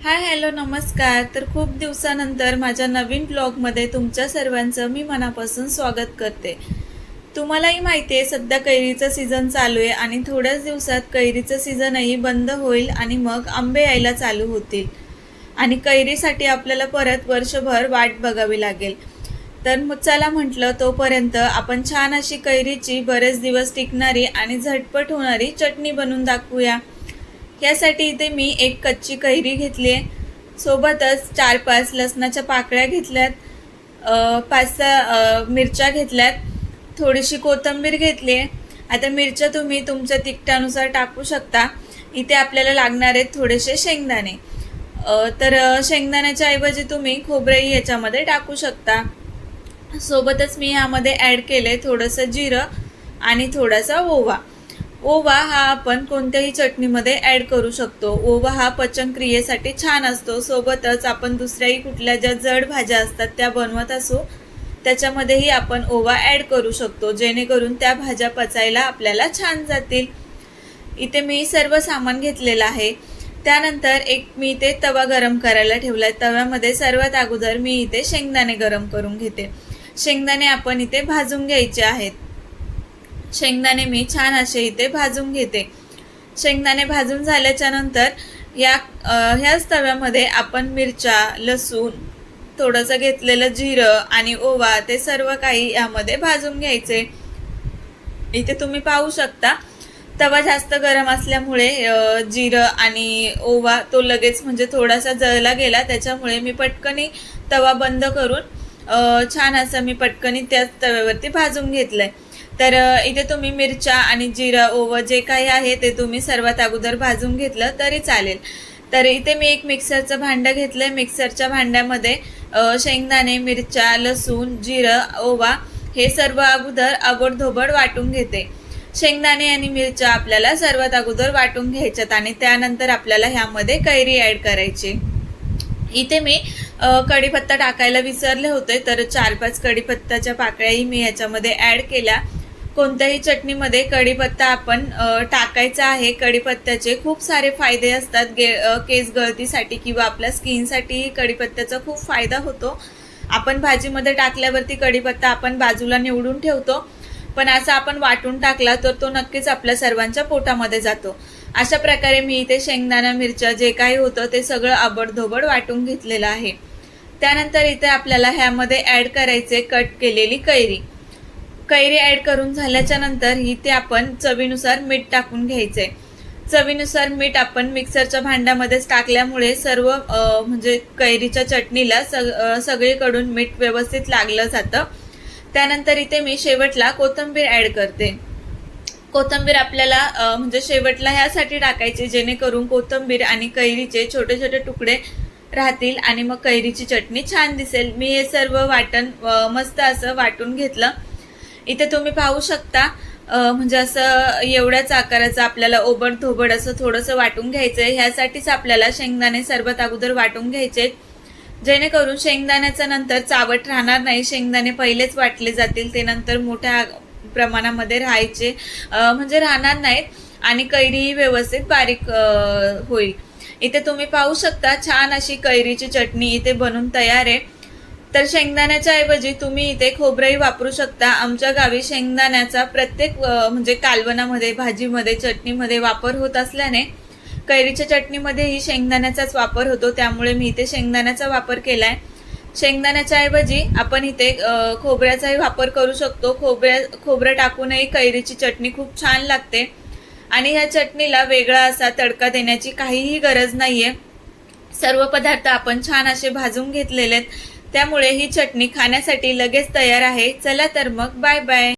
Hi hello नमस्कार. तर खूप दिवसानंतर माझ्या नवीन ब्लॉगमध्ये तुमच्या सर्वांचं मी मनापासून स्वागत करते. तुम्हालाही माहिती आहे सध्या कैरीचं सीझन चालू आहे आणि थोड्याच दिवसात कैरीचं सीझनही बंद होईल आणि मग आंबे यायला चालू होतील. आणि कैरीसाठी आपल्याला परत वर्षभर वाट बघावी लागेल. तर मग चला म्हटलं तोपर्यंत आपण छान अशी कैरीची बरेच दिवस टिकणारी आणि झटपट होणारी चटणी बनवून दाखवूया. यासाठी इथे मी एक कच्ची कैरी घेतली आहे. सोबतच चार पाच लसणाच्या पाकळ्या घेतल्यात. पाच सहा मिरच्या घेतल्यात. थोडीशी कोथिंबीर घेतली आहे. आता मिरच्या तुम्ही तुमच्या तिखटानुसार टाकू शकता. इथे आपल्याला लागणार आहेत थोडेसे शेंगदाणे. तर शेंगदाण्याच्या ऐवजी तुम्ही खोबरेही याच्यामध्ये टाकू शकता. सोबतच मी यामध्ये ॲड केले थोडंसं जिरं आणि थोडासा ओवा. ओवा हा आपण कोणत्याही चटणीमध्ये ॲड करू शकतो. ओवा हा पचनक्रियेसाठी छान असतो. सोबतच आपण दुसऱ्याही कुठल्या ज्या जड भाज्या असतात त्या बनवत असू त्याच्यामध्येही आपण ओवा ॲड करू शकतो. जेणेकरून त्या भाज्या पचायला आपल्याला छान जातील. इथे मी सर्व सामान घेतलेलं आहे. त्यानंतर एक मी इथे तवा गरम करायला ठेवला आहे तव्यामध्ये सर्वात अगोदर मी इथे शेंगदाणे गरम करून घेते. शेंगदाणे आपण इथे भाजून घ्यायचे आहेत. शेंगदाणे मी छान असे इथे भाजून घेते. शेंगदाणे भाजून झाल्याच्यानंतर या ह्याच तव्यामध्ये आपण मिरच्या लसूण थोडंसं घेतलेलं जिरं आणि ओवा ते सर्व काही यामध्ये भाजून घ्यायचे. इथे तुम्ही पाहू शकता तवा जास्त गरम असल्यामुळे जिरं आणि ओवा तो लगेच म्हणजे थोडासा जळला गेला त्याच्यामुळे मी पटकनी तवा बंद करून छान असं मी पटकनी त्याच तव्यावरती भाजून घेतलं आहे तर इथे तुम्ही मिरच्या आणि जिरं ओवं जे काही आहे ते तुम्ही सर्वात अगोदर भाजून घेतलं तरी चालेल. तर इथे मी एक मिक्सरचं भांडं घेतलंय. मिक्सरच्या भांड्यामध्ये शेंगदाणे मिरच्या लसूण जिरं ओवा हे सर्व अगोदर आबडधोबड वाटून घेते. शेंगदाणे आणि मिरच्या आपल्याला सर्वात अगोदर वाटून घ्यायच्यात आणि त्यानंतर आपल्याला ह्यामध्ये कैरी ॲड करायची. इथे मी कढीपत्ता टाकायला विसरले होते तर चार पाच कढीपत्ताच्या पाकळ्याही मी ह्याच्यामध्ये ॲड केल्या. कोणत्याही चटणीमध्ये कढीपत्ता आपण टाकायचा आहे. कढीपत्त्याचे खूप सारे फायदे असतात. गे केस गळतीसाठी किंवा आपल्या स्किनसाठीही कढीपत्त्याचा खूप फायदा होतो. आपण भाजीमध्ये टाकल्यावरती कढीपत्ता आपण बाजूला निवडून ठेवतो. पण असं आपण वाटून टाकला तर तो नक्कीच आपल्या सर्वांच्या पोटामध्ये जातो. अशा प्रकारे मी इथे शेंगदाणा मिरच्या जे काही होतं ते सगळं आबडधोबड वाटून घेतलेलं आहे. त्यानंतर इथे आपल्याला ह्यामध्ये ॲड करायचे कट केलेली कैरी. कैरी ॲड करून झाल्याच्यानंतर इथे आपण चवीनुसार मीठ टाकून घ्यायचे. चवीनुसार मीठ आपण मिक्सरच्या भांड्यामध्येच टाकल्यामुळे सर्व म्हणजे कैरीच्या चटणीला सग सगळीकडून मीठ व्यवस्थित लागलं जातं. त्यानंतर इथे मी शेवटला कोथिंबीर ॲड करते. कोथिंबीर आपल्याला म्हणजे शेवटला ह्यासाठी टाकायची जेणेकरून कोथिंबीर आणि कैरीचे छोटे छोटे तुकडे राहतील आणि मग कैरीची चटणी छान दिसेल. मी हे सर्व वाटण मस्त असं वाटून घेतलं. इथे तुम्ही पाहू शकता म्हणजे असं एवढ्याच आकाराचं आपल्याला ओबड धोबड असं थोडंसं वाटून घ्यायचं आहे ह्यासाठीच आपल्याला शेंगदाणे सर्वात अगोदर वाटून घ्यायचे जेणेकरून शेंगदाण्याचं नंतर चावट राहणार नाही. शेंगदाणे पहिलेच वाटले जातील ते नंतर मोठ्या प्रमाणामध्ये राहायचे म्हणजे राहणार नाहीत आणि कैरीही व्यवस्थित बारीक होईल. इथे तुम्ही पाहू शकता छान अशी कैरीची चटणी इथे बनून तयार आहे. तर शेंगदाण्याच्या ऐवजी तुम्ही इथे खोबरंही वापरू शकता. आमच्या गावी शेंगदाण्याचा प्रत्येक म्हणजे कालवणामध्ये भाजीमध्ये चटणीमध्ये वापर होत असल्याने कैरीच्या चटणीमध्येही शेंगदाण्याचाच वापर होतो. त्यामुळे मी इथे शेंगदाण्याचा वापर केलाय. शेंगदाण्याच्या ऐवजी आपण इथे खोबऱ्याचाही वापर करू शकतो. खोबऱ्या खोबरं टाकूनही कैरीची चटणी खूप छान लागते. आणि ह्या चटणीला वेगळा असा तडका देण्याची काहीही गरज नाहीये. सर्व पदार्थ आपण छान असे भाजून घेतलेले आहेत त्यामुळे ही चटणी खाण्यासाठी लगेच तयार आहे. चला तर मग बाय बाय